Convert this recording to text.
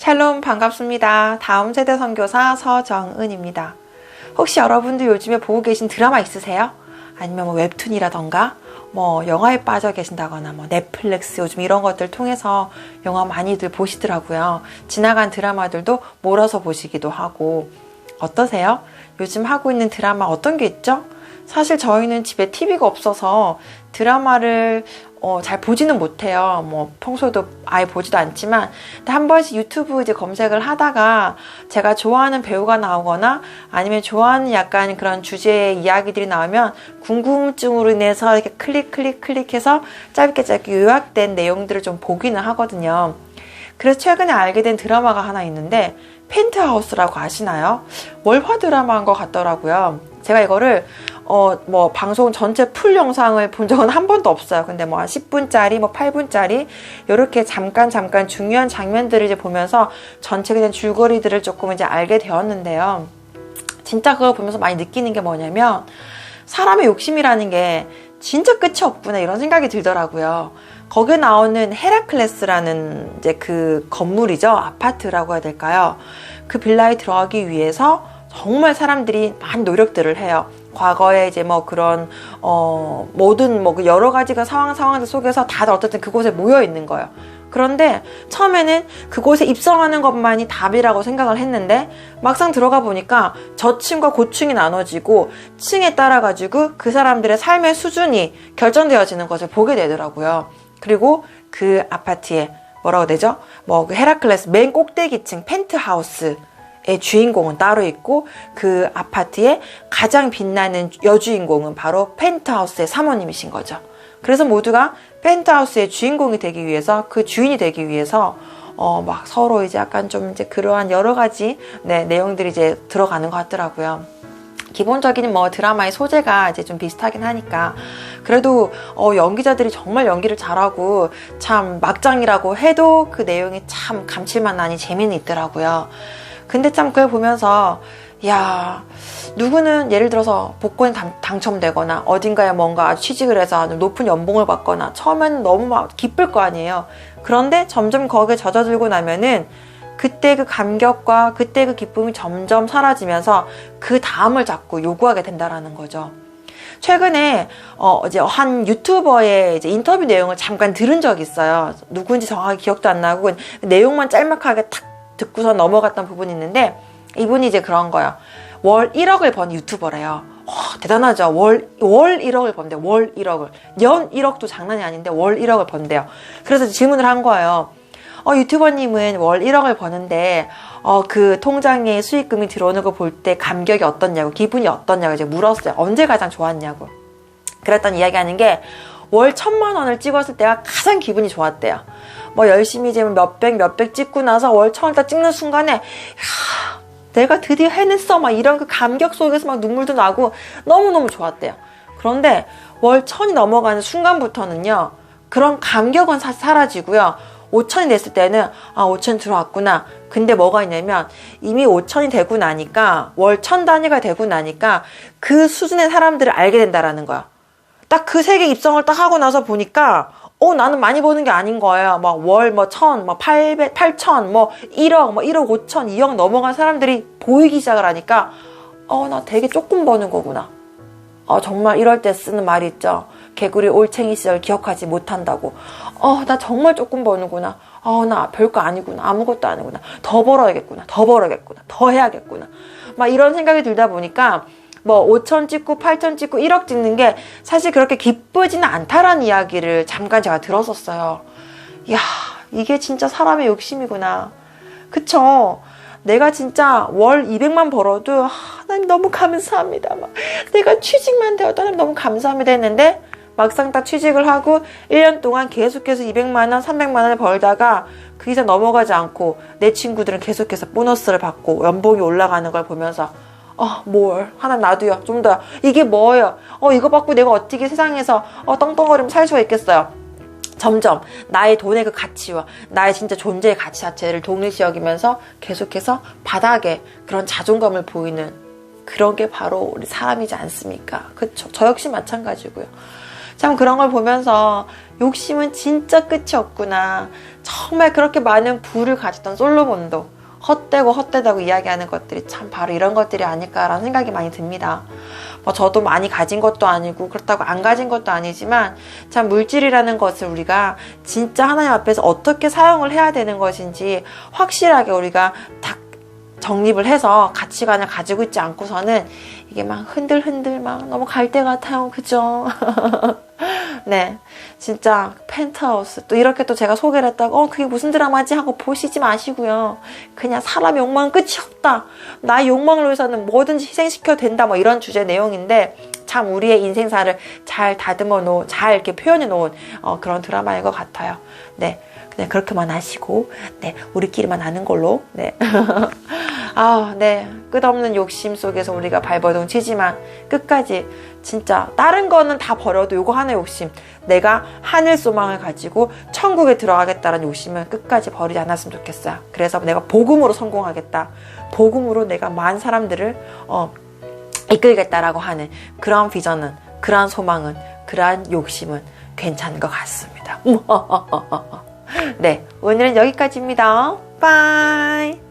샬롬 반갑습니다. 다음 세대 선교사 서정은입니다. 혹시 여러분들 요즘에 보고 계신 드라마 있으세요? 아니면 뭐 웹툰이라던가 뭐 영화에 빠져 계신다거나 뭐 넷플릭스 요즘 이런 것들 통해서 영화 많이들 보시더라고요. 지나간 드라마들도 몰아서 보시기도 하고 어떠세요? 요즘 하고 있는 드라마 어떤 게 있죠? 사실 저희는 집에 TV가 없어서 드라마를 어, 잘 보지는 못해요. 뭐 평소에도 아예 보지도 않지만 한 번씩 유튜브 이제 검색을 하다가 제가 좋아하는 배우가 나오거나 아니면 좋아하는 약간 그런 주제의 이야기들이 나오면 궁금증으로 인해서 이렇게 클릭 클릭 클릭해서 짧게 짧게 요약된 내용들을 좀 보기는 하거든요. 그래서 최근에 알게 된 드라마가 하나 있는데 펜트하우스라고 아시나요? 월화 드라마인 것 같더라고요. 제가 이거를 어 뭐 방송 전체 풀 영상을 본 적은 한 번도 없어요. 근데 뭐 한 10분짜리 뭐 8분짜리 이렇게 잠깐 잠깐 중요한 장면들을 이제 보면서 전체 그냥 줄거리들을 조금 이제 알게 되었는데요. 진짜 그걸 보면서 많이 느끼는 게 뭐냐면 사람의 욕심이라는 게 진짜 끝이 없구나 이런 생각이 들더라고요. 거기에 나오는 헤라클레스라는 이제 그 건물이죠. 아파트라고 해야 될까요? 그 빌라에 들어가기 위해서 정말 사람들이 많은 노력들을 해요. 과거에 이제 뭐 그런 어 모든 뭐 여러 가지가 상황 상황들 속에서 다들 어쨌든 그곳에 모여 있는 거예요. 그런데 처음에는 그곳에 입성하는 것만이 답이라고 생각을 했는데 막상 들어가 보니까 저층과 고층이 나눠지고 층에 따라 가지고 그 사람들의 삶의 수준이 결정되어지는 것을 보게 되더라고요. 그리고 그 아파트에 뭐라고 되죠? 뭐 그 헤라클레스 맨 꼭대기층 펜트하우스 의 주인공은 따로 있고 그 아파트의 가장 빛나는 여주인공은 바로 펜트하우스의 사모님이신 거죠. 그래서 모두가 펜트하우스의 주인공이 되기 위해서 그 주인이 되기 위해서 어 막 서로 이제 약간 좀 이제 그러한 여러 가지 네, 내용들이 이제 들어가는 것 같더라고요. 기본적인 뭐 드라마의 소재가 이제 좀 비슷하긴 하니까 그래도 어 연기자들이 정말 연기를 잘하고 참 막장이라고 해도 그 내용이 참 감칠맛 나니 재미는 있더라고요. 근데 참 그걸 보면서 야 누구는 예를 들어서 복권에 당첨되거나 어딘가에 뭔가 취직을 해서 높은 연봉을 받거나 처음에는 너무 막 기쁠 거 아니에요. 그런데 점점 거기에 젖어들고 나면은 그때 그 감격과 그때 그 기쁨이 점점 사라지면서 그 다음을 자꾸 요구하게 된다라는 거죠. 최근에 어 이제 한 유튜버의 이제 인터뷰 내용을 잠깐 들은 적이 있어요. 누구인지 정확히 기억도 안 나고 내용만 짤막하게 탁 듣고서 넘어갔던 부분이 있는데 이분이 이제 그런 거예요. 월 1억을 번 유튜버래요. 와, 대단하죠. 월, 월 1억을 번대요. 월 1억을. 연 1억도 장난이 아닌데 월 1억을 번대요. 그래서 질문을 한 거예요. 어, 유튜버님은 월 1억을 버는데, 어, 그 통장에 수익금이 들어오는 거 볼 때 감격이 어떻냐고, 기분이 어떻냐고 이제 물었어요. 언제 가장 좋았냐고. 그랬더니 이야기 하는 게, 월 천만 원을 찍었을 때가 가장 기분이 좋았대요. 뭐 열심히 이제 몇백 몇백 찍고 나서 월 천을 딱 찍는 순간에 야, 내가 드디어 해냈어 막 이런 그 감격 속에서 막 눈물도 나고 너무너무 좋았대요. 그런데 월 천이 넘어가는 순간부터는요. 그런 감격은 사, 사라지고요. 5천이 됐을 때는 아 5천 들어왔구나. 근데 뭐가 있냐면 이미 5천이 되고 나니까 월 천 단위가 되고 나니까 그 수준의 사람들을 알게 된다라는 거야. 딱 그 세계 입성을 딱 하고 나서 보니까 어, 나는 많이 버는 게 아닌 거예요. 막 월 뭐 천, 뭐 팔백, 팔천, 뭐 1억, 뭐 1억 5천, 2억 넘어간 사람들이 보이기 시작을 하니까 어, 나 되게 조금 버는 거구나. 어, 정말 이럴 때 쓰는 말이 있죠. 개구리 올챙이 시절 기억하지 못한다고. 어, 나 정말 조금 버는구나. 어, 나 별거 아니구나. 아무것도 아니구나. 더 벌어야겠구나. 더 벌어야겠구나. 더 해야겠구나. 막 이런 생각이 들다 보니까 뭐 5천 찍고 8천 찍고 1억 찍는 게 사실 그렇게 기쁘지는 않다라는 이야기를 잠깐 제가 들었었어요. 이야, 이게 진짜 사람의 욕심이구나. 그쵸? 내가 진짜 월 200만 벌어도 하나님 너무 감사합니다. 막 내가 취직만 되어도 하나님 너무 감사합니다 했는데 막상 딱 취직을 하고 1년 동안 계속해서 200만 원, 300만 원을 벌다가 그 이상 넘어가지 않고 내 친구들은 계속해서 보너스를 받고 연봉이 올라가는 걸 보면서 어, 뭘. 하나 놔두요. 좀 더. 이게 뭐예요? 어, 이거 받고 내가 어떻게 세상에서 어, 떵떵거리면 살 수가 있겠어요? 점점 나의 돈의 그 가치와 나의 진짜 존재의 가치 자체를 동일시 여기면서 계속해서 바닥에 그런 자존감을 보이는 그런 게 바로 우리 사람이지 않습니까? 그쵸? 저 역시 마찬가지고요. 참 그런 걸 보면서 욕심은 진짜 끝이 없구나. 정말 그렇게 많은 부를 가졌던 솔로몬도 헛되고 헛되다고 이야기하는 것들이 참 바로 이런 것들이 아닐까라는 생각이 많이 듭니다. 뭐 저도 많이 가진 것도 아니고 그렇다고 안 가진 것도 아니지만 참 물질이라는 것을 우리가 진짜 하나님 앞에서 어떻게 사용을 해야 되는 것인지 확실하게 우리가 딱 정립을 해서 가치관을 가지고 있지 않고서는 이게 막 흔들흔들 막 너무 갈 때 같아요. 그죠? 네. 진짜 펜트하우스. 또 이렇게 또 제가 소개를 했다고, 어, 그게 무슨 드라마지? 하고 보시지 마시고요. 그냥 사람 욕망은 끝이 없다. 나의 욕망을 위해서는 뭐든지 희생시켜도 된다. 뭐 이런 주제 내용인데, 참 우리의 인생사를 잘 다듬어 놓은, 잘 이렇게 표현해 놓은 어, 그런 드라마인 것 같아요. 네. 그냥 그렇게만 하시고, 네. 우리끼리만 아는 걸로, 네. 아, 네. 끝없는 욕심 속에서 우리가 발버둥 치지만 끝까지 진짜 다른 거는 다 버려도 요거 하나 욕심. 내가 하늘 소망을 가지고 천국에 들어가겠다는 욕심은 끝까지 버리지 않았으면 좋겠어요. 그래서 내가 복음으로 성공하겠다. 복음으로 내가 많은 사람들을 어, 이끌겠다라고 하는 그런 비전은, 그러한 소망은, 그러한 욕심은 괜찮은 것 같습니다. 네, 오늘은 여기까지입니다. 바이.